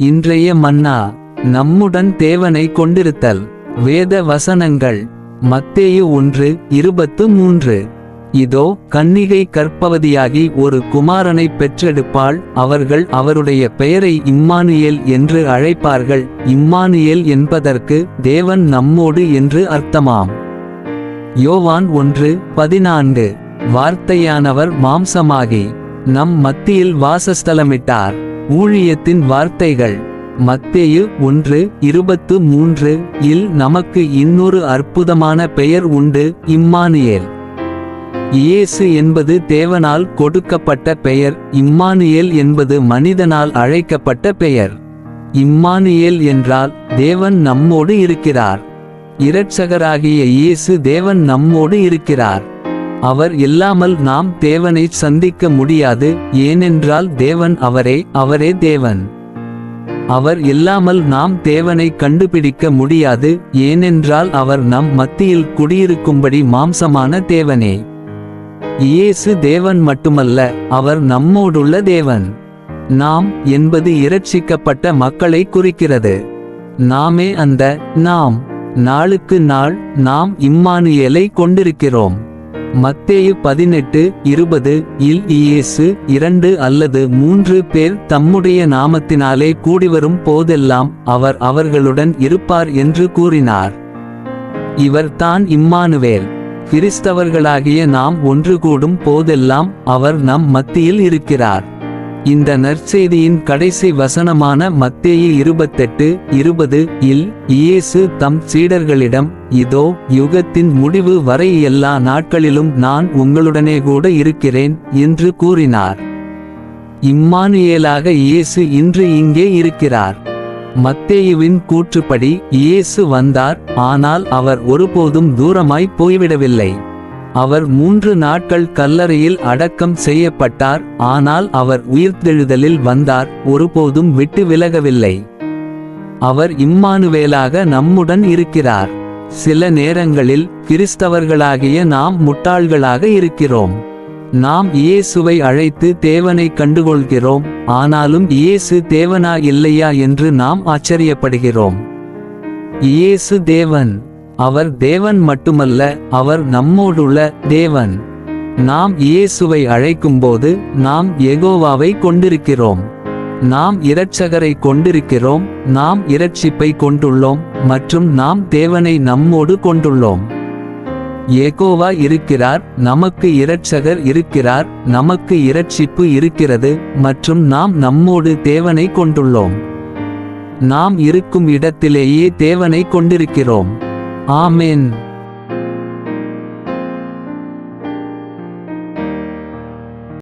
இன்றைய மன்னா நம்முடன் தேவனை கொண்டிருத்தல். வேத வசனங்கள் மத்தேயு ஒன்று இருபத்து மூன்று. இதோ கன்னிகை கற்பவதியாகி ஒரு குமாரனை பெற்றெடுப்பாள். அவர்கள் அவருடைய பெயரை இம்மானியல் என்று அழைப்பார்கள். இம்மானுவேல் என்பதற்கு தேவன் நம்மோடு என்று அர்த்தமாம். யோவான் ஒன்று பதினான்கு. வார்த்தையானவர் மாம்சமாகி நம் மத்தியில் வாசஸ்தலமிட்டார். ஊழியத்தின் வார்த்தைகள். மத்தேயு ஒன்று இருபத்து மூன்று இல் நமக்கு இன்னொரு அற்புதமான பெயர் உண்டு இம்மானுவேல் இயேசு என்பது தேவனால் கொடுக்கப்பட்ட பெயர் இம்மானியேல் என்பது மனிதனால் அழைக்கப்பட்ட பெயர். இம்மானியேல் என்றால் தேவன் நம்மோடு இருக்கிறார். இரட்சகராகிய இயேசு தேவன் நம்மோடு இருக்கிறார். அவர் இல்லாமல் நாம் தேவனை சந்திக்க முடியாது ஏனென்றால் தேவன் அவரே அவரே தேவன். அவர் இல்லாமல் நாம் தேவனை கண்டுபிடிக்க முடியாது ஏனென்றால் அவர் நம் மத்தியில் குடியிருக்கும்படி மாம்சமான தேவனே. இயேசு தேவன் மட்டுமல்ல அவர் நம்மோடுள்ள தேவன். நாம் என்பது இரட்சிக்கப்பட்ட மக்களை குறிக்கிறது. நாமே அந்த நாம். நாளுக்கு நாள் நாம் இம்மானுவேலை கொண்டிருக்கிறோம். மத்தேயு பதினெட்டு இருபது இல் இயேசு இரண்டு அல்லது மூன்று பேர் தம்முடைய நாமத்தினாலே கூடிவரும் போதெல்லாம் அவர் அவர்களுடன் இருப்பார் என்று கூறினார். இவர் தான் இம்மானுவேல். கிறிஸ்தவர்களாகிய நாம் ஒன்று கூடும் போதெல்லாம் அவர் நம் மத்தியில் இருக்கிறார். இந்த நற்செய்தியின் கடைசி வசனமான மத்தேயு இருபத்தெட்டு இருபது இல் இயேசு தம் சீடர்களிடம் இதோ யுகத்தின் முடிவு வரை எல்லா நாட்களிலும் நான் உங்களுடனே கூட இருக்கிறேன் என்று கூறினார். இம்மானுவேலாக இயேசு இன்று இங்கே இருக்கிறார். மத்தேயுவின் கூற்றுப்படி இயேசு வந்தார் ஆனால் அவர் ஒருபோதும் தூரமாய் போய்விடவில்லை. அவர் மூன்று நாட்கள் கல்லறையில் அடக்கம் செய்யப்பட்டார் ஆனால் அவர் உயிர்த்தெழுதலில் வந்தார் ஒருபோதும் விட்டு விலகவில்லை. அவர் இம்மானுவேலாக நம்முடன் இருக்கிறார். சில நேரங்களில் கிறிஸ்தவர்களாகிய நாம் முட்டாள்களாக இருக்கிறோம். நாம் இயேசுவை அழைத்து தேவனை கண்டுகொள்கிறோம் ஆனாலும் இயேசு தேவனா இல்லையா என்று நாம் ஆச்சரியப்படுகிறோம். இயேசு தேவன். அவர் தேவன் மட்டுமல்ல அவர் நம்மோடுள்ள தேவன். நாம் இயேசுவை அழைக்கும்போது நாம் எகோவாவை கொண்டிருக்கிறோம். நாம் இரட்சகரை கொண்டிருக்கிறோம் நாம் இரட்சிப்பை கொண்டுள்ளோம் மற்றும் நாம் தேவனை நம்மோடு கொண்டுள்ளோம். ஏகோவா இருக்கிறார் நமக்கு இரட்சகர் இருக்கிறார் நமக்கு இரட்சிப்பு இருக்கிறது மற்றும் நாம் நம்மோடு தேவனை கொண்டுள்ளோம். நாம் இருக்கும் இடத்திலேயே தேவனை கொண்டிருக்கிறோம். ஆமென்